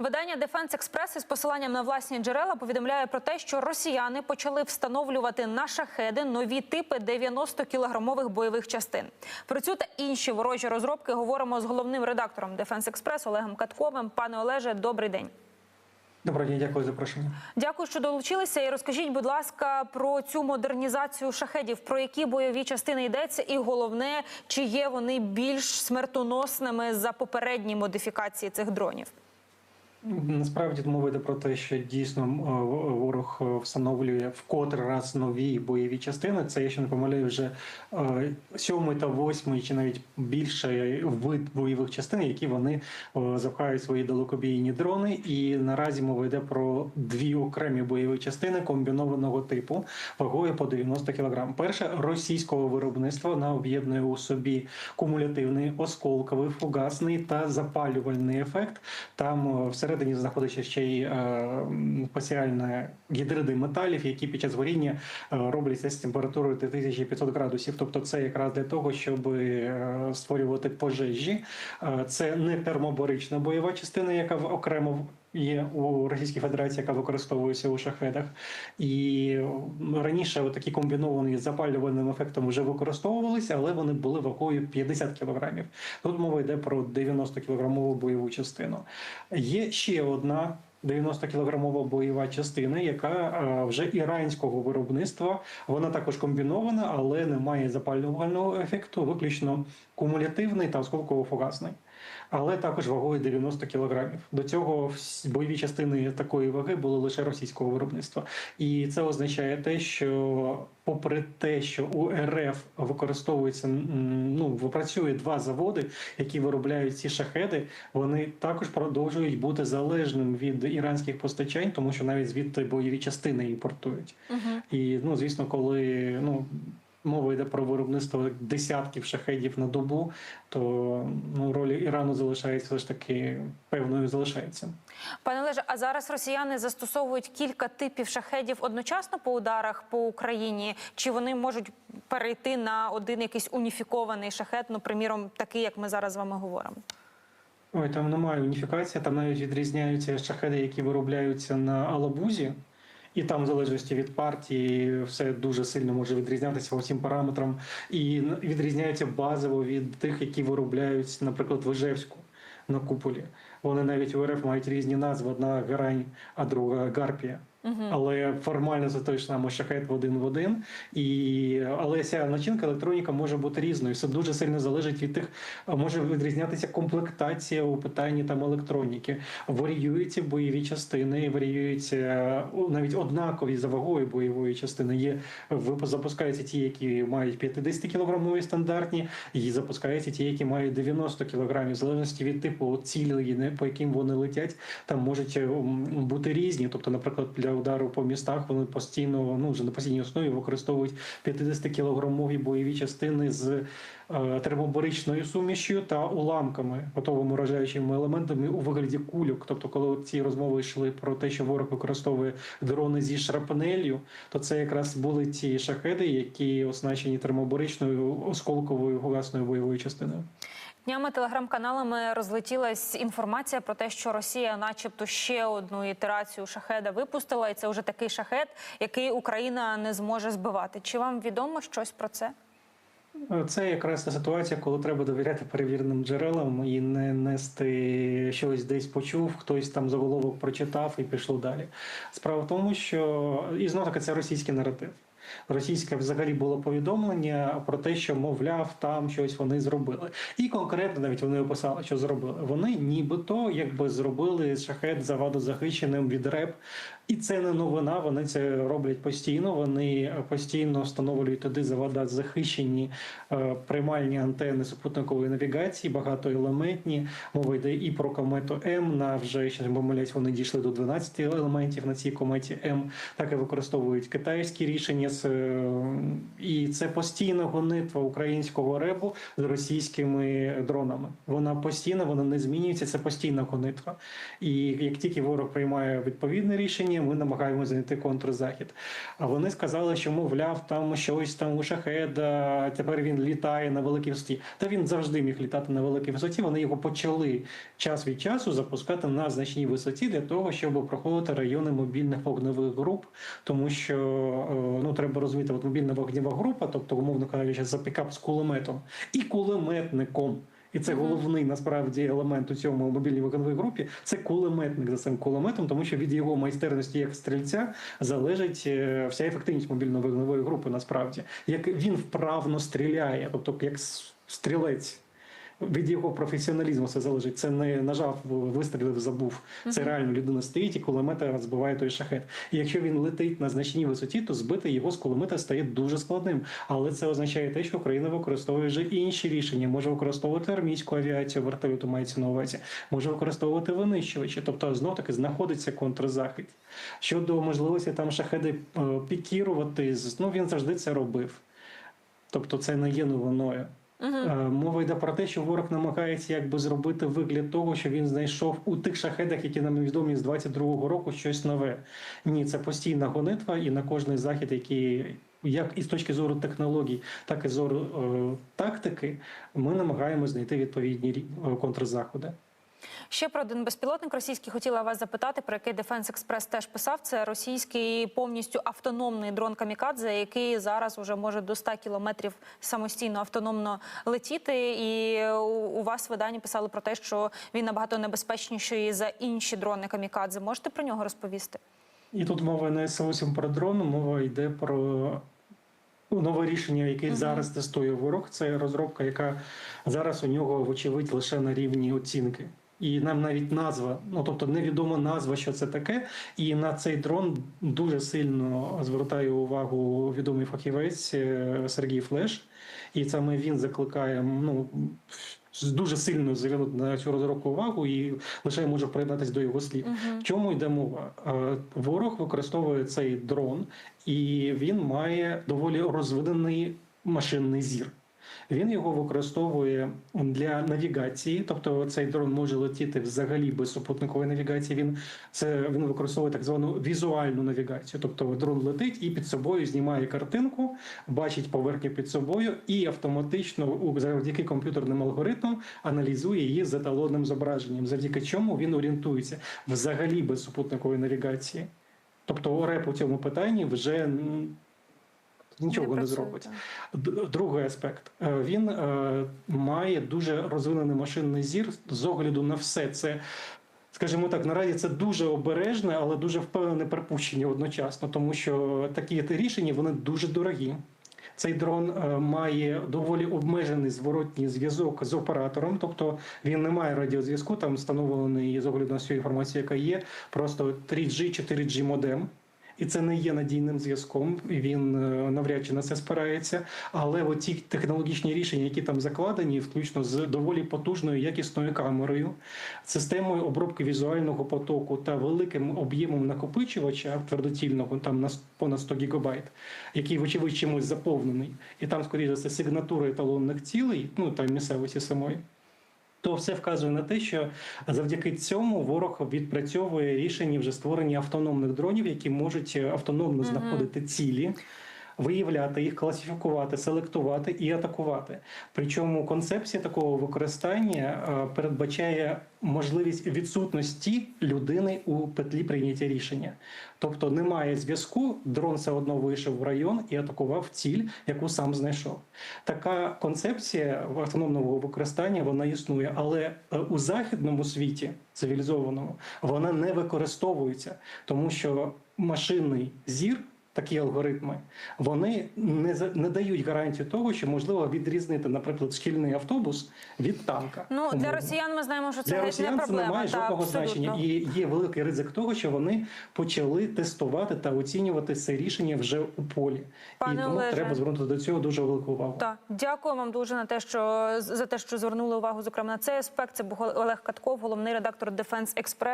Видання Дефенс Експрес із посиланням на власні джерела повідомляє про те, що росіяни почали встановлювати на шахеди нові типи 90-кілограмових бойових частин. Про цю та інші ворожі розробки говоримо з головним редактором Дефенс Експрес Олегом Катковим. Пане Олеже, добрий день. Доброго дня, дякую за запрошення. Дякую, що долучилися. І розкажіть, будь ласка, про цю модернізацію шахедів, про які бойові частини йдеться, і головне, чи є вони більш смертоносними за попередні модифікації цих дронів. Насправді мова йде про те, що дійсно е, ворог е, встановлює вкотре раз нові бойові частини. Це я ще не помиляю, вже е, сьомий та восьмий, чи навіть більше вид бойових частин, які вони запхають свої далекобійні дрони. І наразі мова йде про дві окремі бойові частини комбінованого типу вагою по 90 кг. Перша російського виробництва вона об'єднує у собі кумулятивний, осколковий, фугасний та запалювальний ефект. Там е, всередині знаходиться ще й е, спеціальні гідриди металів, які під час горіння е, робляться з температурою 3500 градусів. Тобто, це якраз для того, щоб е, створювати пожежі. Це не термобарична бойова частина, яка окремо є у Російській Федерації, яка використовується у шахедах. І раніше такі комбіновані з запалювальним ефектом вже використовувалися, але вони були вагою 50 кілограмів. Тут мова йде про 90 кілограмову бойову частину. Є ще одна. 90 кілограмова бойова частина, яка е, вже іранського виробництва. Вона також комбінована, але не має запалювального ефекту, виключно кумулятивний та осколково-фугасний. Але також вагою 90 кілограмів. До цього бойові частини такої ваги були лише російського виробництва. І це означає те, що попри те, що у РФ використовується ну працює два заводи, які виробляють ці шахеди, вони також продовжують бути залежним від іранських постачань, тому що навіть звідти бойові частини імпортують. І ну звісно, коли ну. Мова йде про виробництво десятків шахедів на добу, то ну роль Ірану залишається все ж таки певною залишається. Пане Олеже, а зараз росіяни застосовують кілька типів шахедів одночасно по ударах по Україні? Чи вони можуть перейти на один якийсь уніфікований шахет, ну приміром, такий, як ми зараз з вами говоримо? Ой, там немає уніфікації, там навіть відрізняються шахеди, які виробляються на Алабузі. І там, в залежності від партії, все дуже сильно може відрізнятися по всім параметрам. І відрізняється базово від тих, які виробляють, наприклад, в Ижевську на куполі. Вони навіть у РФ мають різні назви: одна гарань, а друга гарпія. Але формально це той ж самий шахет в один в один. І, але ця начинка електроніка може бути різною. Все дуже сильно залежить від тих, може відрізнятися комплектація у питанні там електроніки. Варіюються бойові частини, варіюються навіть однакові за вагою бойової частини. Є запускаються ті, які мають 50 кілограмові стандартні, і запускаються ті, які мають 90 кілограмів. В залежності від типу не- по яким вони летять, там можуть е, бути різні. Тобто, наприклад, для удару по містах вони постійно, ну вже на постійній основі використовують 50 кілограмові бойові частини з е, термобаричною сумішю та уламками, готовими вражаючими елементами у вигляді кульок. Тобто, коли ці розмови йшли про те, що ворог використовує дрони зі шрапнелью, то це якраз були ті шахеди, які оснащені термобаричною осколковою гугасною бойовою частиною. Днями телеграм-каналами розлетілась інформація про те, що Росія, начебто, ще одну ітерацію шахеда випустила, і це вже такий шахет, який Україна не зможе збивати. Чи вам відомо щось про це? Це якраз та ситуація, коли треба довіряти перевіреним джерелам і не нести щось десь почув, хтось там заголовок прочитав і пішло далі. Справа в тому, що і знову таки це російський наратив. Російське взагалі було повідомлення про те, що мовляв, там щось вони зробили, і конкретно навіть вони описали, що зробили. Вони нібито якби зробили шахет завадозахищеним від РЕП, і це не новина. Вони це роблять постійно. Вони постійно встановлюють туди завадозахищені е, приймальні антени супутникової навігації, багатоелементні. Мова йде і про комету М. На вже ще не помиляюсь, вони дійшли до 12 елементів на цій кометі М. Так і використовують китайські рішення з е, і це постійна гонитва українського ребу з російськими дронами. Вона постійна, вона не змінюється. Це постійна гонитва. І як тільки ворог приймає відповідне рішення, ми намагаємося знайти контрзахід. А вони сказали, що мовляв, там щось там у шахеда. Тепер він літає на великій висоті. Та він завжди міг літати на великій висоті. Вони його почали час від часу запускати на значній висоті для того, щоб проходити райони мобільних вогневих груп, тому що е, ну треба розуміти, от мобільна вогнева група, тобто умовно кажучи, за пікап з кулеметом і кулеметником. І це головний насправді елемент у цьому мобільній вогневій групі. Це кулеметник за цим кулеметом, тому що від його майстерності як стрільця залежить е, вся ефективність мобільної виконової групи. Насправді, як він вправно стріляє, тобто як стрілець. Від його професіоналізму це залежить. Це не нажав, вистрілив, забув. Це реально людина стоїть і кулемета збиває той шахет. І якщо він летить на значній висоті, то збити його з кулемета стає дуже складним. Але це означає те, що Україна використовує вже інші рішення. Може використовувати армійську авіацію, вертольоту мається на увазі, може використовувати винищувачі. Тобто знов таки знаходиться контрзахід. Щодо можливості там шахеди е, пікірувати, ну він завжди це робив. Тобто це не є новиною. Е, Мова йде про те, що ворог намагається якби зробити вигляд того, що він знайшов у тих шахедах, які нам відомі з 22-го року, щось нове. Ні, це постійна гонитва, і на кожний захід, який як і з точки зору технологій, так і зору е, тактики, ми намагаємося знайти відповідні е, контрзаходи. Ще про один безпілотник російський хотіла вас запитати, про який Defense Express теж писав. Це російський повністю автономний дрон Камікадзе, який зараз уже може до 100 кілометрів самостійно автономно летіти. І у вас в виданні писали про те, що він набагато небезпечніший за інші дрони Камікадзе. Можете про нього розповісти? І тут мова не зовсім про дрон, мова йде про ну, нове рішення, яке Мгм. зараз тестує ворог. Це розробка, яка зараз у нього, вочевидь, лише на рівні оцінки. І нам навіть назва, ну тобто невідома назва, що це таке. І на цей дрон дуже сильно звертає увагу відомий фахівець е, Сергій Флеш. І саме він закликає ну, дуже сильно звернути на цю розробку увагу, і лише я можу приєднатися до його слів. В чому йде мова? Е, Ворог використовує цей дрон, і він має доволі розвинений машинний зір. Він його використовує для навігації, тобто цей дрон може летіти взагалі без супутникової навігації. Він це він використовує так звану візуальну навігацію. Тобто дрон летить і під собою знімає картинку, бачить поверхню під собою і автоматично завдяки комп'ютерним алгоритмам аналізує її з еталонним зображенням, завдяки чому він орієнтується взагалі без супутникової навігації. Тобто ОРЕП у цьому питанні вже нічого не, працює, зробить. Другий аспект. Е, Він е, має дуже розвинений машинний зір з огляду на все. Це, скажімо так, наразі це дуже обережне, але дуже впевнене припущення одночасно, тому що такі рішення вони дуже дорогі. Цей дрон е, має доволі обмежений зворотній зв'язок з оператором, тобто він не має радіозв'язку, там встановлений з огляду на всю інформацію, яка є, просто 3G, 4G модем. І це не є надійним зв'язком, він е, навряд чи на це спирається. Але оці технологічні рішення, які там закладені, включно з доволі потужною якісною камерою, системою обробки візуального потоку та великим об'ємом накопичувача твердотільного, там на понад 100 гігабайт, який, вочевидь, чимось заповнений, і там, скоріше за все, сигнатура еталонних цілей, ну там місцевості самої. То все вказує на те, що завдяки цьому ворог відпрацьовує рішення вже створення автономних дронів, які можуть е, автономно знаходити цілі, виявляти їх, класифікувати, селектувати і атакувати. Причому концепція такого використання е, передбачає можливість відсутності людини у петлі прийняття рішення. Тобто немає зв'язку, дрон все одно вийшов в район і атакував ціль, яку сам знайшов. Така концепція автономного використання вона існує, але е, у західному світі цивілізованому вона не використовується, тому що машинний зір. Такі алгоритми вони не не дають гарантію того, що можливо відрізнити, наприклад, шкільний автобус від танка. Ну для росіян ми знаємо, що це Для геть не росіян це не має та, жодного абсолютно. значення, і є великий ризик того, що вони почали тестувати та оцінювати це рішення вже у полі. Пане і тому Олеже. треба звернути до цього дуже велику увагу. Так, дякую вам дуже на те, що за те, що звернули увагу, зокрема на цей аспект. Це був Олег Катков, головний редактор Defense Express.